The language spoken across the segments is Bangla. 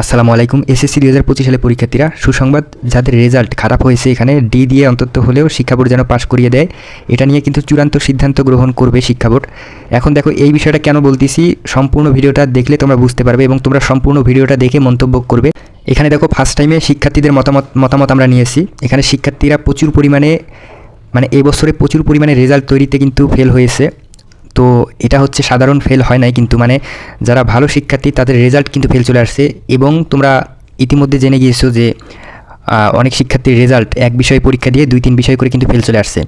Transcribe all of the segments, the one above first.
আসসালামু আলাইকুম। এসএসসি দুই হাজার পঁচিশ সালে পরীক্ষার্থীরা, সুসংবাদ, যাদের রেজাল্ট খারাপ হয়েছে এখানে ডি দিয়ে অন্তত হলেও শিক্ষা বোর্ড যেন পাশ করিয়ে দেয়, এটা নিয়ে কিন্তু চূড়ান্ত সিদ্ধান্ত গ্রহণ করবে শিক্ষা বোর্ড। এখন দেখো, এই বিষয়টা কেন বলতেছি, সম্পূর্ণ ভিডিওটা দেখলে তোমরা বুঝতে পারবে এবং তোমরা সম্পূর্ণ ভিডিওটা দেখে মন্তব্য করবে। এখানে দেখো ফার্স্ট টাইমে শিক্ষার্থীদের মতামত মতামত আমরা নিয়েছি। এখানে শিক্ষার্থীরা প্রচুর পরিমাণে মানে এই বছরে প্রচুর পরিমাণে রেজাল্ট তৈরিতে কিন্তু ফেল হয়েছে। তো এটা হচ্ছে সাধারণ ফেল হয় নাই কিন্তু মানে যারা ভালো শিক্ষার্থী, তাদের রেজাল্ট কিন্তু ফেল চলে আসছে এবং তোমরা ইতিমধ্যে জেনে গিয়েছো যে অনেক শিক্ষার্থীর রেজাল্ট এক বিষয়ে পরীক্ষা দিয়ে দুই, তিন বিষয় করে কিন্তু ফেল চলে আসছে।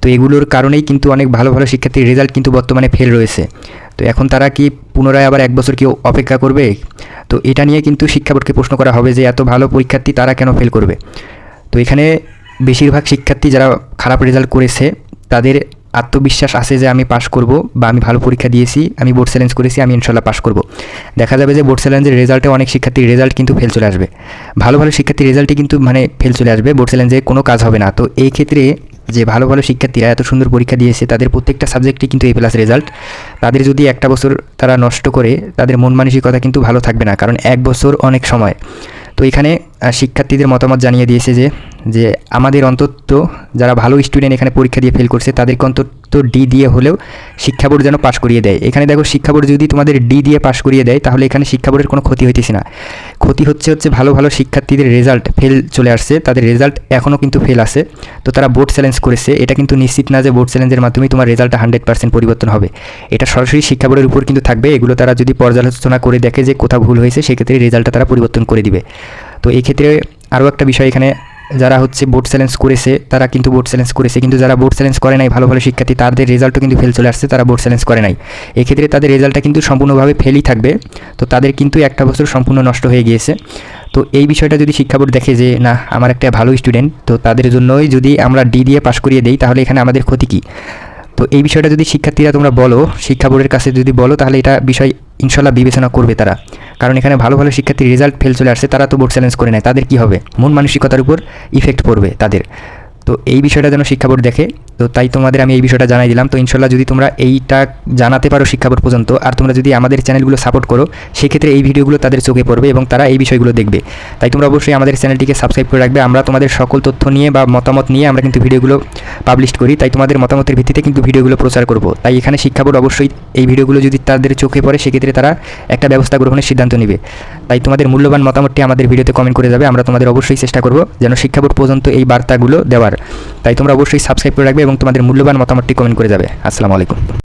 তো এগুলোর কারণেই কিন্তু অনেক ভালো ভালো শিক্ষার্থীর রেজাল্ট কিন্তু বর্তমানে ফেল রয়েছে। তো এখন তারা কি পুনরায় আবার এক বছর কি অপেক্ষা করবে? তো এটা নিয়ে কিন্তু শিক্ষা বোর্ডকে প্রশ্ন করা হবে যে, এত ভালো পরীক্ষার্থী তারা কেন ফেল করবে? তো এখানে বেশিরভাগ শিক্ষার্থী যারা খারাপ রেজাল্ট করেছে, তাদের আত্মবিশ্বাস আছে যে আমি পাশ করব বা আমি ভালো পরীক্ষা দিয়েছি, আমি বোর্ড চ্যালেঞ্জ করেছি, আমি ইনশাল্লাহ পাশ করব। দেখা যাবে যে বোর্ড চ্যালেঞ্জের রেজাল্টে অনেক শিক্ষার্থীর রেজাল্ট কিন্তু ফেল চলে আসবে। ভালো ভালো শিক্ষার্থীর রেজাল্টে কিন্তু মানে ফেল চলে আসবে বোর্ড চ্যালেঞ্জে কোনো কাজ হবে না। তো এই ক্ষেত্রে যে ভালো ভালো শিক্ষার্থীরা এত সুন্দর পরীক্ষা দিয়েছে, তাদের প্রত্যেকটা সাবজেক্টই কিন্তু এ প্লাস রেজাল্ট তাদের যদি একটা বছর তারা নষ্ট করে, তাদের মন মানসিকতা কিন্তু ভালো থাকবে না, কারণ এক বছর অনেক সময়। তো এখানে শিক্ষার্থীদের মতামত জানিয়ে দিয়েছে যে যে আমাদের অন্তত যারা ভালো স্টুডেন্ট এখানে পরীক্ষা দিয়ে ফেল করছে, তাদেরকে অন্তত ডি দিয়ে হলেও শিক্ষা বোর্ড যেন পাশ করিয়ে দেয়। এখানে দেখো, শিক্ষা বোর্ড যদি তোমাদের ডি দিয়ে পাশ করিয়ে দেয়, তাহলে এখানে শিক্ষা বোর্ডের কোনো ক্ষতি হইতেছে না। ক্ষতি হচ্ছে হচ্ছে ভালো ভালো শিক্ষার্থীদের রেজাল্ট ফেল চলে আসছে, তাদের রেজাল্ট এখনও কিন্তু ফেল আছে। তো তারা বোর্ড চ্যালেঞ্জ করেছে। এটা কিন্তু নিশ্চিত না যে বোর্ড চ্যালেঞ্জের মাধ্যমে তোমার রেজাল্টটা হান্ড্রেড পার্সেন্ট পরিবর্তন হবে। এটা সরাসরি শিক্ষা বোর্ডের উপর কিন্তু থাকবে। এগুলো তারা যদি পর্যালোচনা করে দেখে যে কোথাও ভুল হয়েছে, সেক্ষেত্রে রেজাল্টটা তারা পরিবর্তন করে দিবে। তো এই ক্ষেত্রে আরও একটা বিষয় এখানে, যারা হচ্ছে বোর্ড চ্যালেঞ্জ করেছে, তারা কিন্তু বোর্ড চ্যালেঞ্জ করেছে। কিন্তু যারা বোর্ড চ্যালেঞ্জ করে নাই, ভালো ভালো শিক্ষার্থী, তাদের রেজাল্টও কিন্তু ফেল চলে আসছে, তারা বোর্ড চ্যালেঞ্জ করে নাই। এক্ষেত্রে তাদের রেজাল্টটা কিন্তু সম্পূর্ণভাবে ফেলই থাকবে। তো তাদের কিন্তু একটা বছর সম্পূর্ণ নষ্ট হয়ে গিয়েছে। তো এই বিষয়টা যদি শিক্ষা বোর্ড দেখে যে, না, আমার একটা ভালো স্টুডেন্ট তো তাদের জন্যই যদি আমরা ডি দিয়ে পাশ করিয়ে দেই, তাহলে এখানে আমাদের ক্ষতি কী? তো এই বিষয়টা যদি শিক্ষার্থীরা তোমরা বলো, শিক্ষা বোর্ডের কাছে যদি বলো, তাহলে এটা বিষয় ইনশাল্লাহ বিবেচনা করবে তারা। কারণ এখানে ভালো ভালো শিক্ষার্থীর রেজাল্ট ফেল চলে আসছে, তারা তো বোর্ড চ্যালেঞ্জ করে নেয়, তাদের কি হবে? মন মানসিকতার উপর ইফেক্ট পড়বে তাদের। তো এই বিষয়টা যেন শিক্ষা বোর্ড দেখে। তো তাই তোমাদের আমি এই বিষয়টা জানাই দিলাম। তো ইনশাল্লাহ যদি তোমরা এইটা জানাতে পারো শিক্ষা বোর্ড পর্যন্ত, আর তোমরা যদি আমাদের চ্যানেলগুলো সাপোর্ট করো, সেক্ষেত্রে এই ভিডিওগুলো তাদের চোখে পড়বে এবং তারা এই বিষয়গুলো দেখবে। তাই তোমরা অবশ্যই আমাদের চ্যানেলটিকে সাবস্ক্রাইব করে রাখবে। আমরা তোমাদের সকল তথ্য নিয়ে বা মতামত নিয়ে আমরা কিন্তু ভিডিওগুলো পাবলিশ করি। তাই তোমাদের মতামতের ভিত্তিতে কিন্তু ভিডিওগুলো প্রচার করব। তাই এখানে শিক্ষা বোর্ড অবশ্যই এই ভিডিওগুলো যদি তাদের চোখে পড়ে, সেক্ষেত্রে তারা একটা ব্যবস্থা গ্রহণের সিদ্ধান্ত নেবে। তাই তোমাদের মূল্যবান মতামতটি আমাদের ভিডিওতে কমেন্ট করে যাবে। আমরা তোমাদের অবশ্যই চেষ্টা করব যেন শিক্ষা বোর্ড পর্যন্ত এই বার্তাগুলো দেওয়ার। তাই তোমরা অবশ্যই সাবস্ক্রাইব করে রাখবে এবং তোমাদের মূল্যবান মতামতটি কমেন্ট করে যাবে। আসসালামু আলাইকুম।